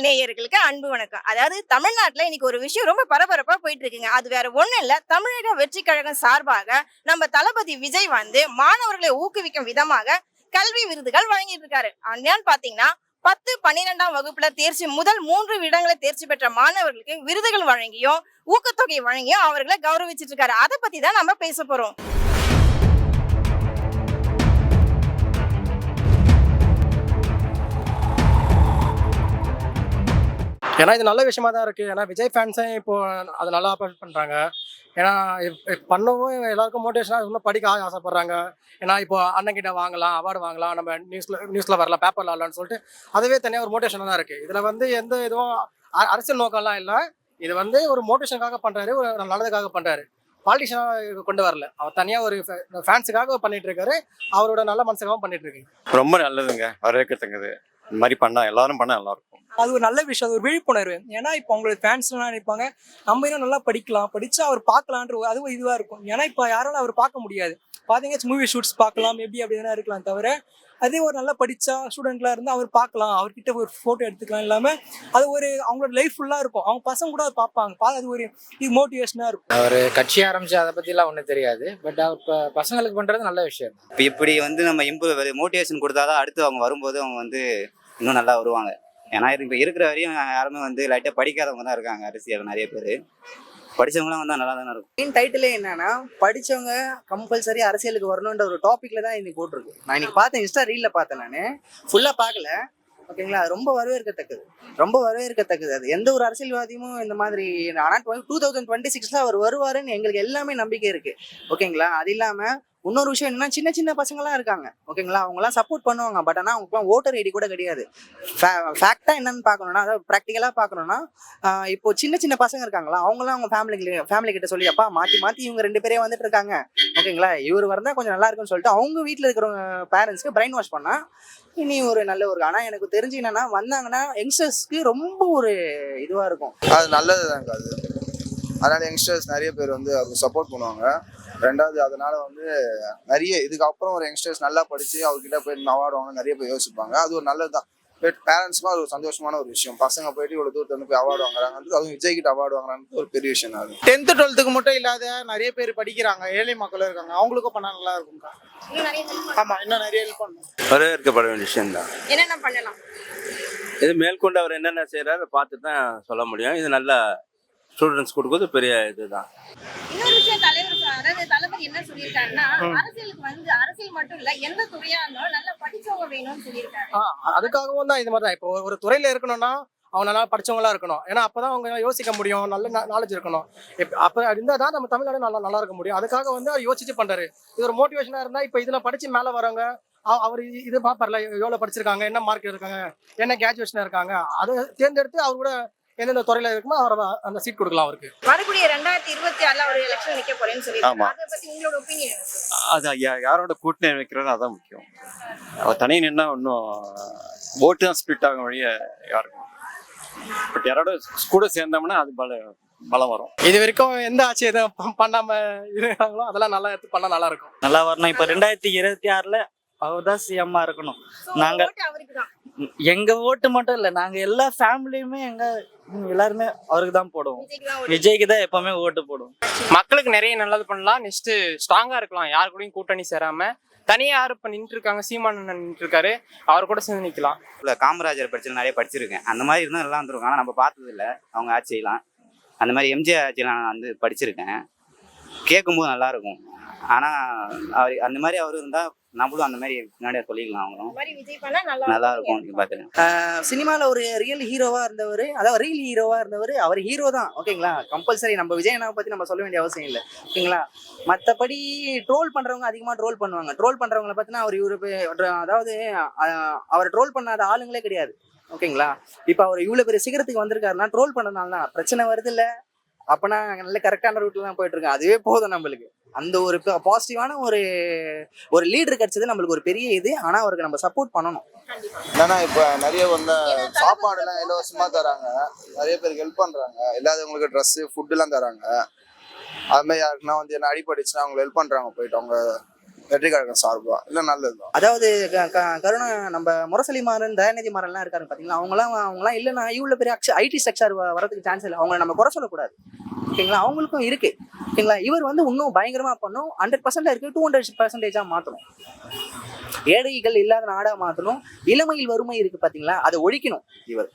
Channel நேயர்களுக்கு அன்பு வணக்கம். அதாவது தமிழ்நாட்டில் இன்னைக்கு ஒரு விஷயம் ரொம்ப பரபரப்பா போயிட்டு இருக்குங்க அது வேற ஒன்றும் இல்ல. தமிழக வெற்றி கழகம் சார்பாக நம்ம தளபதி விஜய் வந்து மாணவர்களை ஊக்குவிக்கும் விதமாக கல்வி விருதுகள் வழங்கிட்டு இருக்காரு என்னன்னு பாத்தீங்கன்னா பத்து பன்னிரெண்டாம் வகுப்புல தேர்ச்சி முதல் மூன்று இடங்களை தேர்ச்சி பெற்ற மாணவர்களுக்கு விருதுகள் வழங்கியும் ஊக்கத்தொகை வழங்கியும் அவர்களை கௌரவிச்சிட்டு இருக்காரு அதை பத்தி தான் நம்ம பேச போறோம். ஏன்னா இது நல்ல விஷயமா தான் இருக்கு. ஏன்னா விஜய் ஃபேன்ஸே இப்போ அதை நல்லா அப்ரோச் பண்றாங்க. ஏன்னா பண்ணவும் எல்லாருக்கும் மோட்டிவேஷனாக இன்னும் படிக்க ஆசைப்படுறாங்க. ஏன்னா இப்போ அண்ணன் கிட்ட வாங்கலாம் அவார்டு வாங்கலாம் நம்ம நியூஸ்ல நியூஸ்ல வரலாம் பேப்பர்ல வரலாம்னு சொல்லிட்டு அதுவே தனியாக ஒரு மோட்டிவேஷனாக தான் இருக்கு. இதுல வந்து எந்த இதுவும் அரசியல் நோக்கம்லாம் இல்லை. இது வந்து ஒரு மோட்டிவேஷனுக்காக பண்றாரு ஒரு நல்லதுக்காக பண்றாரு. பாலிட்டிஷனாக கொண்டு வரல. அவர் தனியாக ஒரு ஃபேன்ஸுக்காக பண்ணிட்டு இருக்காரு. அவரோட நல்ல மனசுக்காகவும் பண்ணிட்டு இருக்கு. ரொம்ப நல்லதுங்க. வரவேற்கத்தக்கது. இந்த மாதிரி பண்ணா எல்லாரும் பண்ணா நல்லா இருக்கும். அது ஒரு நல்ல விஷயம் அது ஒரு விழிப்புணர்வு. ஏன்னா இப்போ அவங்களோட ஃபேன்ஸ்லாம் நினைப்பாங்க? நம்ம இன்னும் நல்லா படிக்கலாம். படிச்சா அவர் பார்க்கலான்ற ஒரு அதுவும் இதுவாக இருக்கும். ஏன்னா இப்போ யாராலும் அவர் பார்க்க முடியாது. பார்த்தீங்க மூவி ஷூட்ஸ் பார்க்கலாம். மேபி அப்படி எதனா இருக்கலாம் தவிர அதே ஒரு நல்லா படிச்சா ஸ்டூடெண்ட்லாம் இருந்தால் அவர் பார்க்கலாம். அவர்கிட்ட ஒரு ஃபோட்டோ எடுத்துக்கலாம். இல்லாமல் அது ஒரு அவங்களோட லைஃப் ஃபுல்லாக இருக்கும். அவங்க பசங்க கூட அதை பார்ப்பாங்க. பா அது ஒரு இது மோட்டிவேஷனாக இருக்கும். அவர் கட்சி ஆரம்பிச்சு அதை பற்றிலாம் ஒன்றும் தெரியாது. பட் அவர் இப்போ பசங்களுக்கு பண்ணுறது நல்ல விஷயம். இப்போ இப்படி வந்து நம்ம இம்ப்ரூவ் மோட்டிவேஷன் கொடுத்தாதான் அடுத்து அவங்க வரும்போது அவங்க வந்து இன்னும் நல்லா வருவாங்க. ஏன்னா இப்போ இருக்கிற வரையும் யாருமே வந்து லைட்டாக படிக்காதவங்க தான் இருக்காங்க அரசியல் நிறைய பேர். படிச்சவங்களாம் வந்தால் நல்லா தானே இருக்கும். மெயின் டைட்டிலே என்னன்னா படிச்சவங்க கம்பல்சரி அரசியலுக்கு வரணுன்ற ஒரு டாப்பிக்கில் தான் இன்னைக்கு போட்டிருக்கு. நான் இன்னைக்கு பார்த்தேன் இன்ஸ்டா ரீலில் பார்த்தேன் நான். ஃபுல்லாக பார்க்கல. ஓகேங்களா அது ரொம்ப வரவேற்கத்தக்கது. ரொம்ப வரவேற்கத்தக்கது அது. எந்த ஒரு அரசியல்வாதியும் இந்த மாதிரி ஆனால் டூ தௌசண்ட் டுவெண்ட்டி சிக்ஸில் அவர் வருவாருன்னு எங்களுக்கு எல்லாமே நம்பிக்கை இருக்குது ஓகேங்களா அது இல்லாமல் இன்னொரு விஷயம் என்னன்னா சின்ன சின்ன பசங்களாம் இருக்காங்க. ஓகேங்களா? அவங்களாம் சப்போர்ட் பண்ணுவாங்க. பட் ஆனால் அவங்களுக்குலாம் ஓட்டர் ஐடி கூட கிடையாது. ஃபேக்டா என்னன்னு பார்க்கணும்னா அதாவது ப்ராக்டிக்கலாக பார்க்கணும்னா இப்போ சின்ன சின்ன பசங்க இருக்காங்களா? அவங்களாம் அவங்க ஃபேமிலி ஃபேமிலி கிட்ட சொல்லி அப்பா மாத்தி மாத்தி இவங்க ரெண்டு பேரே வந்துட்டு இருக்காங்க. ஓகேங்களா? இவர் வந்தால் கொஞ்சம் நல்லா இருக்கும்னு சொல்லிட்டு அவங்க வீட்டில் இருக்கிறவங்க பேரண்ட்ஸ்க்கு பிரைன் வாஷ் பண்ணா இனி ஒரு நல்ல ஒரு ஆனா எனக்கு தெரிஞ்சு என்னன்னா வந்தாங்கன்னா யங்ஸ்டர்ஸ்க்கு ரொம்ப ஒரு இதுவா இருக்கும். அது நல்லது தாங்க அது. அதனால யங்ஸ்டர்ஸ் நிறைய பேர் வந்து அவருக்கு சப்போர்ட் பண்ணுவாங்க. ரெண்டாவது அதனால வந்து நிறைய இதுக்கப்புறம் ஒரு யங்ஸ்டர்ஸ் நல்லா படிச்சு அவர்கிட்ட போய் அவார்டு வாங்க நிறைய பேர் யோசிப்பாங்க. அது ஒரு நல்லது தான் பேரண்ட்ஸ்க்கும் அது ஒரு சந்தோஷமான ஒரு விஷயம். பசங்க போயிட்டு இவ்வளவு தூரத்துல இருந்து போய் அவார்டு வாங்குறாங்கன்றது அதுவும் விஜய் கிட்ட அவார்டு வாங்குறாங்க ஒரு பெரிய விஷயம் தான் அது. டென்த்து டுவெல்த்துக்கு மட்டும் இல்லாத நிறைய பேர் படிக்கிறாங்க. ஏழை மக்களும் இருக்காங்க. அவங்களுக்கும் பண்ணா நல்லா இருக்கும்க்கா. இன்னும் நிறைய help ஆமா இன்னும் நிறைய ஹெல்ப் பண்ணணும். வரவேற்கப்பட வேண்டிய விஷயம் தான். என்னென்ன பண்ணலாம்? இது மேற்கொண்டு அவர் என்னென்ன செய்யறாரு பார்த்து தான் சொல்ல முடியும். இது நல்ல ஸ்டூடெண்ட்ஸ் கொடுக்குறது பெரிய இதுதான். இன்னொரு விஷயம் தலைவர் சொ- அதாவது தளபதி என்ன சொல்லியிருக்காருன்னா அரசியலுக்கு வந்து அரசியல் மட்டும் இல்ல எந்த துறையா இருந்தாலும் நல்லா படிச்சவங்க வேணும்னு சொல்லியிருக்காரு. ஆ அதுக்காகவும் தான் இது மாதிரி தான் இப்போ ஒரு துறையில இருக்கணும்னா அவங்க நல்லா படிச்சவங்களா இருக்கணும். ஏன்னா அப்பதான் அவங்க யோசிக்க முடியும் நல்ல நாலேஜ் இருக்கணும். அப்ப இருந்தால் தான் நம்ம தமிழ்நாடு நல்லா நல்லா இருக்க முடியும். அதுக்காக வந்து அவர் யோசிச்சு பண்றாரு. இது ஒரு மோட்டிவேஷனா இருந்தா இப்போ இதுல படிச்சு மேல வரவங்க அவ- அவர் இது பாப்பார்ல எவ்வளவு படிச்சிருக்காங்க என்ன மார்க் இருக்காங்க என்ன கிராஜுவேஷன் இருக்காங்க அதை தேர்ந்தெடுத்து அவர் கூட எந்தெந்த துறையில இருக்குமோ அவர் அந்த சீட் கொடுக்கலாம் அவருக்கு. வரக்கூடிய ரெண்டாயிரத்தி இருபத்தி ஆறுல ஒரு எலெக்ஷன் நிக்க போறேன்னு சொல்லியிருக்காரு. ஆமா. அதை பத்தி உங்களோட ஒப்பீனியன் அது யா- யாரோட கூட்டணி வைக்கிறது அதான் முக்கியம். அவர் தனி நின்னா இன்னும் ஓட்டு தான் ஸ்பிளிட் ஆகும் வழிய யாருக்கும். பட் யாரோட கூட சேர்ந்தோம்னா அது பல பலம் வரும். இது வரைக்கும் எந்த ஆட்சி எதுவும் ப- பண்ணாம இருக்காங்களோ அதெல்லாம் நல்லா எடுத்து பண்ணா நல்லா இருக்கும். நல்லா வரணும். இப்போ ரெண்டாயிரத்தி இருபத்தி ஆறுல அவர் தான் சிஎம்மா இருக்கணும். நாங்க அவருக்கு தான் எங்க ஓட்டு மட்டும் இல்ல நாங்க எல்லா ஃபேமிலியுமே எங்க எல்லாருமே அவருக்கு தான் போடுவோம். விஜய்க்கு தான் எப்பவுமே ஓட்டு போடுவோம். மக்களுக்கு நிறைய நல்லது பண்ணலாம். நெக்ஸ்ட் ஸ்ட்ராங்கா இருக்கலாம். யார் கூடயும் கூட்டணி சேராம. தனியா யாரு இப்ப நின்று இருக்காங்க? சீமான் அண்ணன் நின்று இருக்காரு. அவர் கூட சேர்ந்து நிக்கலாம். இல்லை காமராஜர் படிச்சு நிறைய படிச்சிருக்கேன். அந்த மாதிரி இருந்தால் நல்லா இருந்திருக்கும் ஆனால் நம்ம பார்த்தது இல்ல அவங்க ஆட்சியெல்லாம். அந்த மாதிரி எம்ஜிஆர் ஆட்சியெல்லாம் நான் வந்து படிச்சிருக்கேன். கேட்கும்போது நல்லா இருக்கும் ஆனால் அவர் அந்த மாதிரி அவர் இருந்தால் நம்மளும் அந்த மாதிரி முன்னாடியே சொல்லிக்கலாம் அவங்களும். நல்லா நல்லா இருக்கும். பார்த்துருக்கேன் சினிமால ஒரு ரியல் ஹீரோவா இருந்தவர் அதாவது ரியல் ஹீரோவா இருந்தவர் அவர் ஹீரோ தான் ஓகேங்களா? கம்பல்சரி நம்ம விஜய் அண்ணாவை பத்தி நம்ம சொல்ல வேண்டிய அவசியம் இல்லை ஓகேங்களா? மற்றபடி ட்ரோல் பண்றவங்க அதிகமா ட்ரோல் பண்ணுவாங்க. ட்ரோல் பண்றவங்கள பத்தினா அவர் இவரு அதாவது அவர் ட்ரோல் பண்ணாத ஆளுங்களே கிடையாது ஓகேங்களா? இப்போ அவர் இவ்வளவு பெரிய சிகரத்துக்கு வந்திருக்காருன்னா ட்ரோல் பண்ணனால தான் பிரச்சனை வருது இல்ல? அப்பனா நல்ல கரெக்டான ரூட்ல தான் போயிட்டு இருக்கோம் அதுவே போதும் நம்மளுக்கு. அந்த ஒரு பாசிட்டிவான ஒரு ஒரு லீடர் கிடைச்சது நம்மளுக்கு ஒரு பெரிய இது. ஆனால் அவருக்கு நம்ம சப்போர்ட் பண்ணணும். ஏன்னா இப்போ நிறைய வந்து சாப்பாடு எல்லாம் இலவசமா தராங்க. நிறைய பேருக்கு ஹெல்ப் பண்றாங்க. இல்லாதவங்களுக்கு ட்ரெஸ்ஸு ஃபுட் எல்லாம் தராங்க. அது மாதிரி யாருக்குன்னா வந்து என்ன அடிப்படைச்சுன்னா அவங்க ஹெல்ப் பண்றாங்க போயிட்டு அவங்க வெற்றி கழகம் சார்பா? இல்லை நல்லதுதான் அதாவது க- க- கருணா நம்ம முரசலி மாறன் தயாநிதி மாறன்லாம் இருக்காரு பாத்தீங்களா? அவங்களாம் அவங்களாம் இல்லைன்னா இவ்வளோ பெரிய ஐடி ஸ்ட்ரக்சர் வரதுக்கு சான்ஸ் இல்லை. அவங்கள நம்ம குறை சொல்லக்கூடாது. ஓகேங்களா? அவங்களுக்கும் இருக்கு. ஓகேங்களா? இவர் வந்து இன்னும் பயங்கரமா பண்ணும். ஹண்ட்ரட் பர்சன்ட் இருக்கு டூ ஹண்ட்ரட் பர்சன்டேஜா மாத்தணும். ஏழைகள் இல்லாத நாடா மாத்தணும். இளமையில் வறுமை இருக்கு பாத்தீங்களா? அதை ஒழிக்கணும் இவர்.